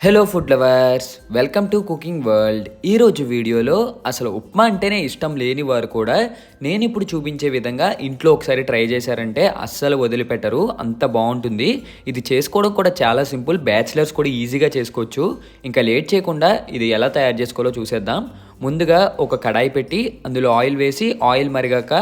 Hello food lovers welcome to cooking world ఈరోజు వీడియోలో అసలు ఉప్మా అంటేనే ఇష్టం లేని వారు కూడా నేను ఇప్పుడు చూపించే విధంగా ఇంట్లో ఒకసారి ట్రై చేశారంటే అస్సలు వదిలిపెట్టరు. అంత బాగుంటుంది. ఇది చేసుకోవడం కూడా చాలా సింపుల్. బ్యాచిలర్స్ కూడా ఈజీగా చేసుకోవచ్చు. ఇంకా లేట్ చేయకుండా ఇది ఎలా తయారు చేసుకోవాలో చూసేద్దాం. ముందుగా ఒక కడాయి పెట్టి అందులో ఆయిల్ వేసి ఆయిల్ మరిగాక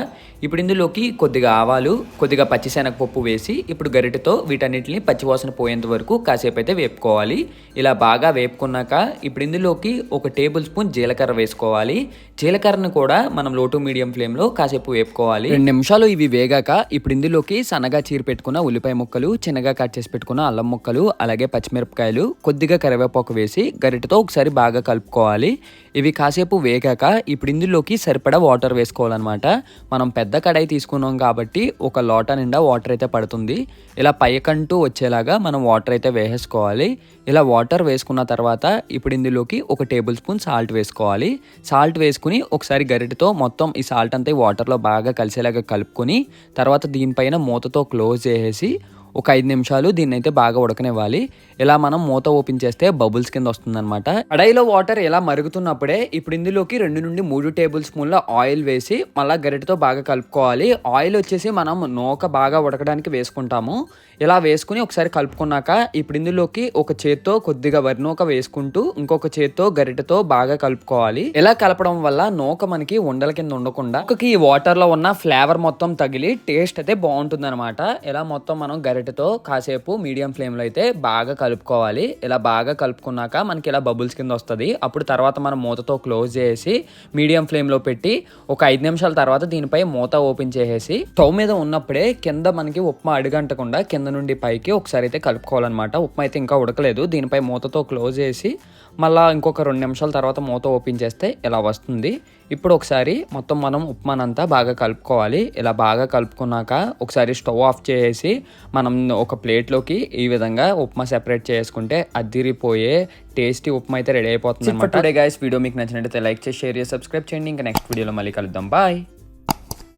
ఇప్పుడు ఇందులోకి కొద్దిగా ఆవాలు కొద్దిగా పచ్చిశనగపప్పు వేసి ఇప్పుడు గరిటెతో వీటన్నిటిని పచ్చివాసన పోయేంత వరకు కాసేపు అయితే వేపుకోవాలి. ఇలా బాగా వేపుకున్నాక ఇప్పుడు ఇందులోకి ఒక టేబుల్ స్పూన్ జీలకర్ర వేసుకోవాలి. జీలకర్రను కూడా మనం లో టు మీడియం ఫ్లేమ్లో కాసేపు వేపుకోవాలి. రెండు నిమిషాలు ఇవి వేగాక ఇప్పుడు ఇందులోకి సన్నగా చీర పెట్టుకున్న ఉల్లిపాయ ముక్కలు చిన్నగా కట్ చేసి పెట్టుకున్న అల్లం ముక్కలు అలాగే పచ్చిమిరపకాయలు కొద్దిగా కరివేపాకు వేసి గరిటెతో ఒకసారి బాగా కలుపుకోవాలి. ఇవి కాసేపు వేగాక ఇప్పుడు ఇందులోకి సరిపడా వాటర్ వేసుకోవాలన్నమాట. మనం పెద్ద కడాయి తీసుకున్నాం కాబట్టి ఒక లోట నిండా వాటర్ అయితే పడుతుంది. ఇలా పైకంటూ వచ్చేలాగా మనం వాటర్ అయితే వేసేసుకోవాలి. ఇలా వాటర్ వేసుకున్న తర్వాత ఇప్పుడు ఇందులోకి ఒక టేబుల్ స్పూన్ సాల్ట్ వేసుకోవాలి. సాల్ట్ వేసుకుని ఒకసారి గరిటతో మొత్తం ఈ సాల్ట్ అంతా వాటర్లో బాగా కలిసేలాగా కలుపుకొని తర్వాత దీనిపైన మూతతో క్లోజ్ చేసేసి ఒక ఐదు నిమిషాలు దీన్ని అయితే బాగా ఉడకనివ్వాలి. ఇలా మనం మూత ఓపెన్ చేస్తే బబుల్స్ కింద వస్తుందన్నమాట. కడాయిలో వాటర్ ఇలా మరుగుతున్నప్పుడే ఇప్పుడు ఇందులోకి రెండు నుండి మూడు టేబుల్ స్పూన్ల ఆయిల్ వేసి మళ్ళీ గరిటతో బాగా కలుపుకోవాలి. ఆయిల్ వచ్చేసి మనం నూక బాగా ఉడకడానికి వేసుకుంటాము. ఇలా వేసుకుని ఒకసారి కలుపుకున్నాక ఇప్పుడు ఇందులోకి ఒక చేత్తో కొద్దిగా వరి నూక వేసుకుంటూ ఇంకొక చేత్తో గరిటతో బాగా కలుపుకోవాలి. ఇలా కలపడం వల్ల నూక మనకి ఉండల కింద ఉండకుండా ఈ వాటర్లో ఉన్న ఫ్లేవర్ మొత్తం తగిలి టేస్ట్ అయితే బాగుంటుంది అనమాట ఇలా మొత్తం మనం గరిటెతో కాసేపు మీడియం ఫ్లేమ్లో అయితే బాగా కలుపుకోవాలి. ఇలా బాగా కలుపుకున్నాక మనకి ఇలా బబుల్స్ కింద వస్తుంది. అప్పుడు తర్వాత మనం మూతతో క్లోజ్ చేసి మీడియం ఫ్లేమ్లో పెట్టి ఒక ఐదు నిమిషాల తర్వాత దీనిపై మూత ఓపెన్ చేసేసి స్టవ్ మీద ఉన్నప్పుడే కింద మనకి ఉప్మా అడుగంటకుండా కింద నుండి పైకి ఒకసారి అయితే కలుపుకోవాలన్నమాట. ఉప్మా అయితే ఇంకా ఉడకలేదు. దీనిపై మూతతో క్లోజ్ చేసి మళ్ళీ ఇంకొక రెండు నిమిషాల తర్వాత మూత ఓపెన్ చేస్తే ఇలా వస్తుంది. ఇప్పుడు ఒకసారి మొత్తం మనం ఉప్మానంతా బాగా కలుపుకోవాలి. ఇలా బాగా కలుపుకున్నాక ఒకసారి స్టవ్ ఆఫ్ చేసి మనం ఒక ప్లేట్లోకి ఈ విధంగా ఉప్మా సెపరేట్ చేసుకుంటే అదిరిపోయే టేస్టీ ఉప్మా అయితే రెడీ అయిపోతుంది అనమాట టుడే గైస్ వీడియో మీకు నచ్చినట్టు లైక్ చేసి షేర్ చేసి సబ్స్క్రైబ్ చేయండి. ఇంకా నెక్స్ట్ వీడియోలో మళ్ళీ కలుద్దాం. బాయ్